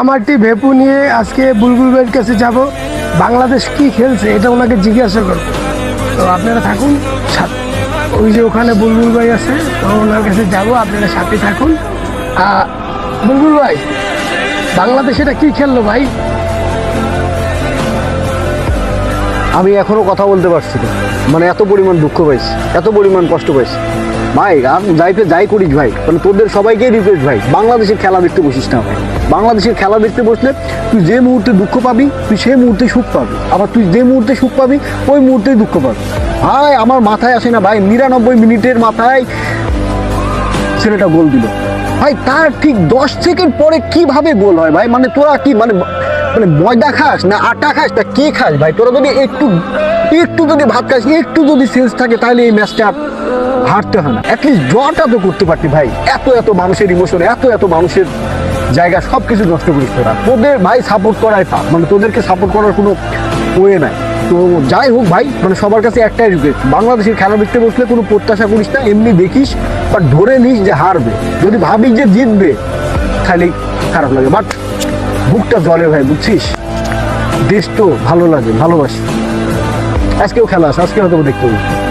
আমারটি ভেপু নিয়ে আজকে বুলবুল ভাইয়ের কাছে যাব। বাংলাদেশ কি খেলছে এটা ওনাকে জিজ্ঞাসা করব। তো আপনারা থাকুন, সাথে ওই যে ওখানে বুলবুল ভাই আছে, তো ওনার কাছে যাব, আপনারা সাথে থাকুন। বুলবুল ভাই, বাংলাদেশ এটা কি খেললো ভাই? আমি এখনও কথা বলতে পারছি না। মানে এত পরিমাণ দুঃখ পাইছি, এত পরিমাণ কষ্ট পাইছি। ভাই, আমি যাইতে যাই করিস ভাই মানে তোদের সবাইকে রিকোয়েস্ট ভাই, বাংলাদেশের খেলা দেখতে বসিস না ভাই। বাংলাদেশের খেলা দেখতে বসলে তুই যে মুহূর্তে দুঃখ পাবি, তুই সেই মুহূর্তে সুখ পাবি। আবার তুই যে মুহূর্তে সুখ পাবি, ওই মুহূর্তেই দুঃখ পাবি। ভাই, আমার মাথায় আসে না ভাই, নিরানব্বই মিনিটের মাথায় ছেলেটা গোল দিল। ভাই, তার ঠিক দশ সেকেন্ড পরে কীভাবে গোল হয় ভাই? মানে তোরা কি মানে মানে ময়দা খাস না আটা খাস না কে খাস ভাই? তোরা যদি একটু একটু যদি ভাত খাস, একটু যদি সেন্স থাকে, তাহলে এই ম্যাচটা হারতে হয় না। অ্যাটলিস্ট ড্রটা তো করতে পারতি ভাই। এত এত মানুষের ইমোশন এত এত মানুষের জায়গা সব কিছু নষ্ট করিস তোরা তোদের ভাই সাপোর্ট করাই পাপ মানে তোদেরকে সাপোর্ট করার কোনো ওয়ে নাই। তো যাই হোক ভাই মানে সবার কাছে একটাই রিকোয়েস্ট বাংলাদেশের খেলা দেখতে বসলে কোনো প্রত্যাশা করিস না, এমনি দেখিস বাট ধরে নিস যে হারবে। যদি ভাবিস যে জিতবে খালি খারাপ লাগে। বাট বুকটা জলে ভাই, বুঝছিস? দেশ তো ভালো লাগে, ভালোবাসি। আজকেও খেলা আছে, আজকে হয়তো দেখতে হবে।